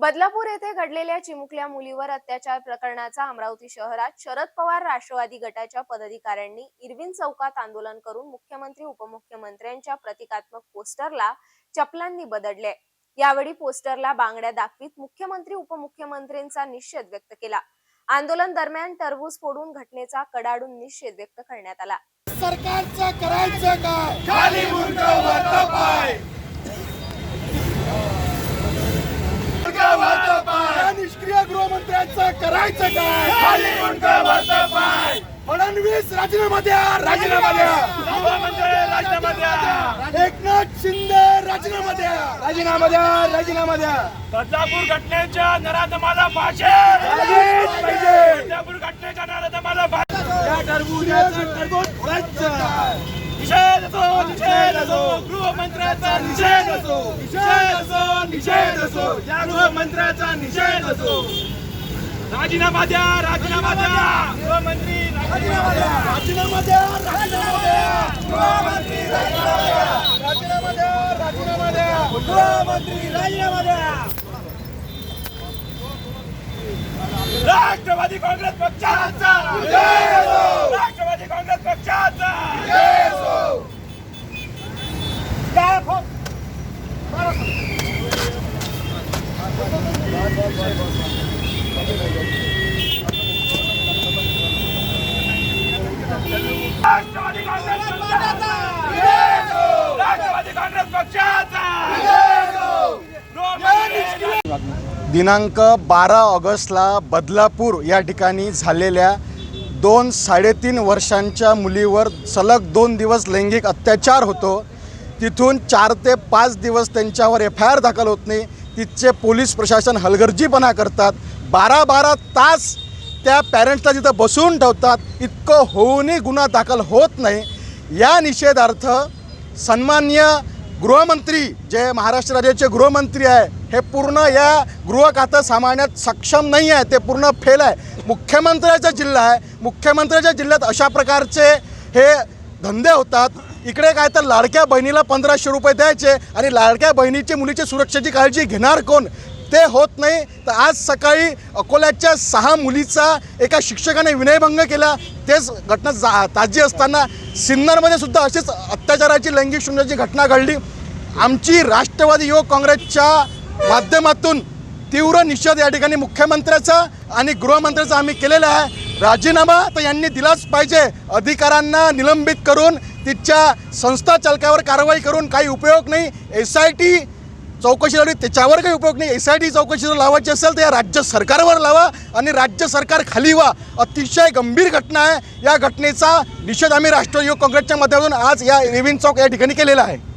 बदलापूर येथे घडलेल्या चिमुकल्या मुलीवर अत्याचार प्रकरणाचा अमरावती शहरात शरद पवार राष्ट्रवादी गटाच्या पदाधिकाऱ्यांनी इरविन चौकात आंदोलन करून मुख्यमंत्री उपमुख्यमंत्र्यांच्या प्रतिकात्मक पोस्टरला चपलांनी बदडले. यावेळी पोस्टरला बांगड्या दाखवीत मुख्यमंत्री उपमुख्यमंत्र्यांचा निषेध व्यक्त केला. आंदोलन दरम्यान टरबूज फोडून घटनेचा कडाडून निषेध व्यक्त करण्यात आला. सरकारचं करायचं काय? खाली या निष्क्रिय गृहमंत्र्यांचं करायचं काय? फडणवीस राजीनामा द्या. राजीनामा द्या. गृहमंत्री राजीनामा द्या. एकनाथ शिंदे राजीनामा द्या. राजीनामा द्या राजीनामा द्या. बदलापूर घटनेच्या नराधमाला पाहिजे. बदलापूर घटनेच्या नराधमाला फाशी या टरबुजाचं टरबूज फोडायचं. निषेध असो गृहमंत्र्याचा निषेध असो निषेध असो निषेध असो या गृहमंत्र्याचा निषेध असो राजीनामा द्या राजीनामा द्या गृहमंत्री राजीनामा द्या राजीनामा द्या राजीनामा द्या गृहमंत्री राजीनामा द्या राजीनामा द्या राजीनामा द्या गृहमंत्री राजीनामा द्या राष्ट्रवादी काँग्रेस पक्षाचा राष्ट्रवादी काँग्रेस पक्षाचा काय फो- राष्ट्रवादी काँग्रेस पक्षाचा राष्ट्रवादी काँग्रेस पक्षाचा गृहमंत्री दिनांक बारा ऑगस्टला बदलापूर या ठिकाणी झालेल्या दोन साडेतीन वर्षांच्या मुलीवर सलग दोन दिवस लैंगिक अत्याचार होतो. तिथून चार ते पाच दिवस त्यांच्यावर एफ आय आर दाखल होत नाही. तिथचे पोलीस प्रशासन हलगर्जीपणा करतात बारा बारा तास त्या पॅरेंट्सला तिथं बसवून ठेवतात. इतकं होऊनही गुन्हा दाखल होत नाही. या निषेधार्थ सन्मान्य गृहमंत्री जे महाराष्ट्र राज्याचे गृहमंत्री आहे हे पूर्ण या गृह खातं सांभाळण्यात सक्षम नाही आहे. ते पूर्ण फेल आहे. मुख्यमंत्र्याचा जिल्हा आहे. मुख्यमंत्र्याच्या जिल्ह्यात अशा प्रकारचे हे धंदे होतात. इकडे काय तर लाडक्या बहिणीला पंधराशे रुपये द्यायचे आणि लाडक्या बहिणीची मुलीची सुरक्षेची काळजी घेणार कोण? ते होत नाही. तर आज सकाळी अकोल्याच्या सहा मुलीचा एका शिक्षकाने विनयभंग केला. तेच घटना जा ताजी असताना सिन्नरमध्ये सुद्धा अशीच अत्याचाराची लैंगिक शून्याची घटना घडली. आमची राष्ट्रवादी युवक काँग्रेसच्या माध्यमातून तीव्र निषेध या ठिकाणी मुख्यमंत्र्याचा आणि गृहमंत्र्याचा आम्ही केलेला आहे. राजीनामा तर यांनी दिलाच पाहिजे. अधिकाऱ्यांना निलंबित करून तिच्या संस्था चालकावर कारवाई करून काही उपयोग नाही. एस आय टी चौकशी लावली त्याच्यावर काही उपयोग नाही. एस आय टी चौकशी जर लावायची असेल तर या राज्य सरकारवर लावा आणि राज्य सरकार खाली व्हा. अतिशय गंभीर घटना आहे. या घटनेचा निषेध आम्ही राष्ट्रीय युवक काँग्रेसच्या माध्यमातून आज या रेव्हिन चौक या ठिकाणी केलेला आहे.